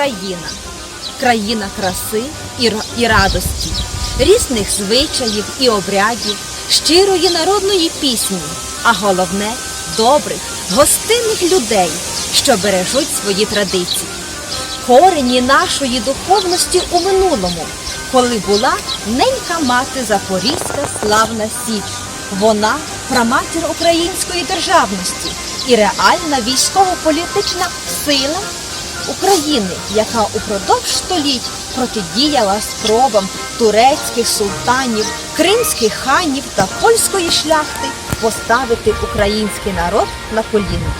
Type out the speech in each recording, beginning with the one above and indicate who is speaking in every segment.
Speaker 1: Україна, країна краси і, ра- і радості, різних звичаїв і обрядів, щирої народної пісні, а головне добрих, гостинних людей, що бережуть свої традиції. Корені нашої духовності у минулому, коли була ненька мати Запорізька славна Січ. Вона праматір української державності і реальна військово-політична сила України, яка упродовж століть протидіяла спробам турецьких султанів, кримських ханів та польської шляхти поставити український народ на коліна.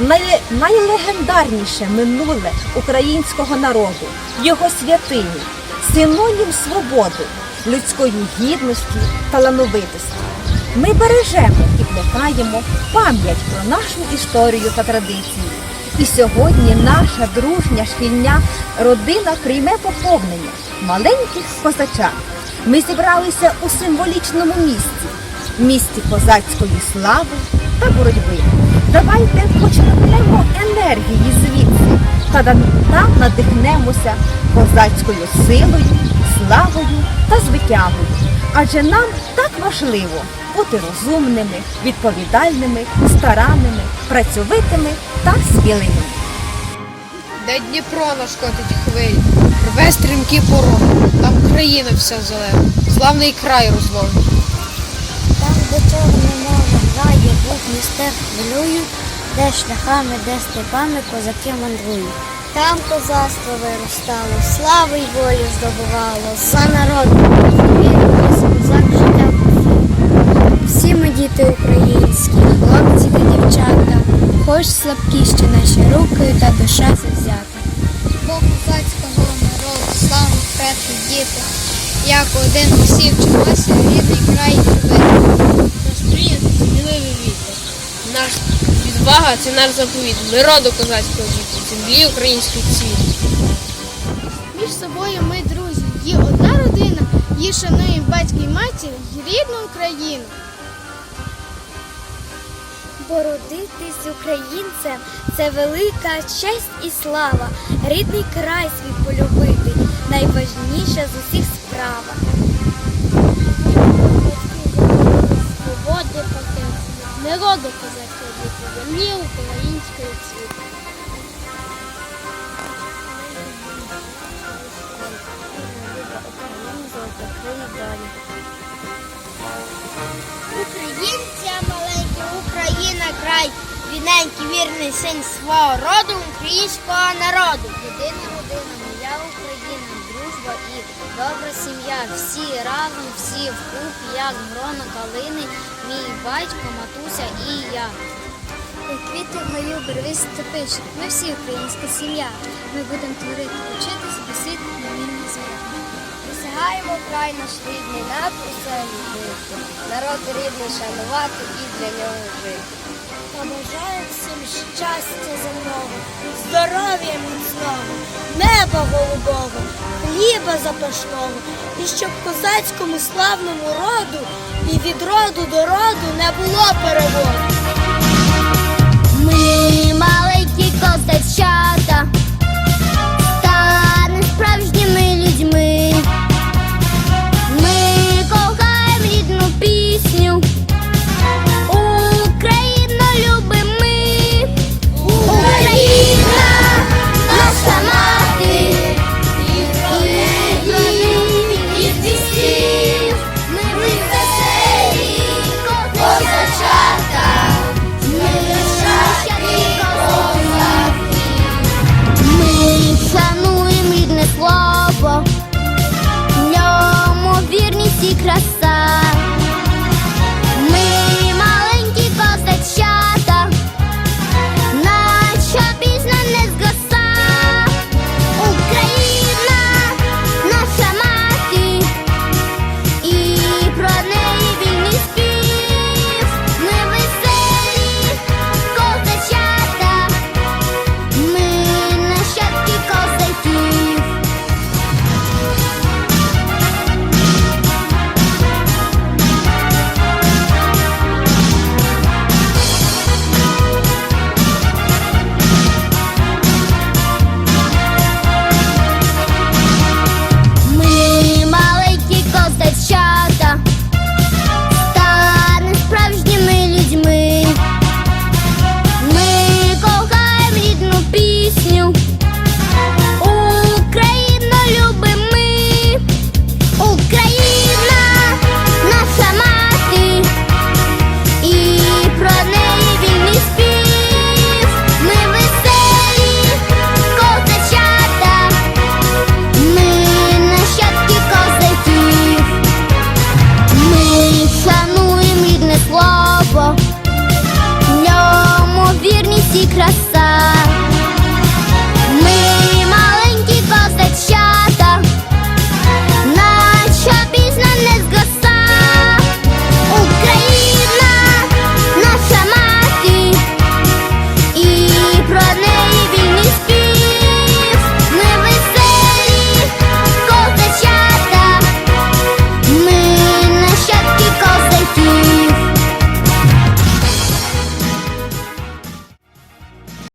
Speaker 1: Най- найлегендарніше минуле українського народу, його святині, синонім свободи, людської гідності, талановитості. Ми бережемо і плекаємо пам'ять про нашу історію та традиції. І сьогодні наша дружня шкільня родина прийме поповнення маленьких козачат. Ми зібралися у символічному місці, місті козацької слави та боротьби. Давайте почерпнемо енергії звідси та надихнемося козацькою силою, славою та звитягою. Адже нам так важливо бути розумними, відповідальними, старанними, працьовитими та сміливими.
Speaker 2: Де Дніпро наш котить хвилі, рве стрімкі пороги, там країна вся зелена, славний край розлогий.
Speaker 3: Там, де чорне море грає, бухні степ хвилюють, де шляхами, де степами козаки мандрують. Там козацтво виростало, слави й волю здобувало, за народ козак життя хоч слабкі ще наші руки та душа завзята.
Speaker 4: Бо козацького народу, славні предки, діти, як один усі вчилися рідний край любити.
Speaker 2: Настрій сміливий вітер. Наш відвага це наш заповіт. Ми роду козацького віку, землі український цвіт.
Speaker 4: Між собою ми друзі, є одна родина, її шануємо батьки й матір, рідну Україну.
Speaker 3: Бо родитись українцем це велика честь і слава. Рідний край свій полюбити найважніша з усіх справа.
Speaker 4: Свободи пакет, не роду козацького віку, землі української цвіт. Українця маленькі, Україна рідненький вірний син свого роду, українського народу.
Speaker 3: Єдина родина, моя Україна, дружба і добра сім'я. Всі разом, всі вкуп, як грона калини, мій батько, матуся і я. Квіти в гаю, бервись степиш, ми всі українська сім'я. Ми будемо творити, вчитися, бо світ. Присягаємо край наш рідний над усе любити, народ рідний шанувати і для нього жити. Побажаю всім щастя земного, здоров'я міцного, неба голубого, хліба запашного, і щоб козацькому славному роду і від роду до роду не було переводу.
Speaker 5: Ми маленькі козачата,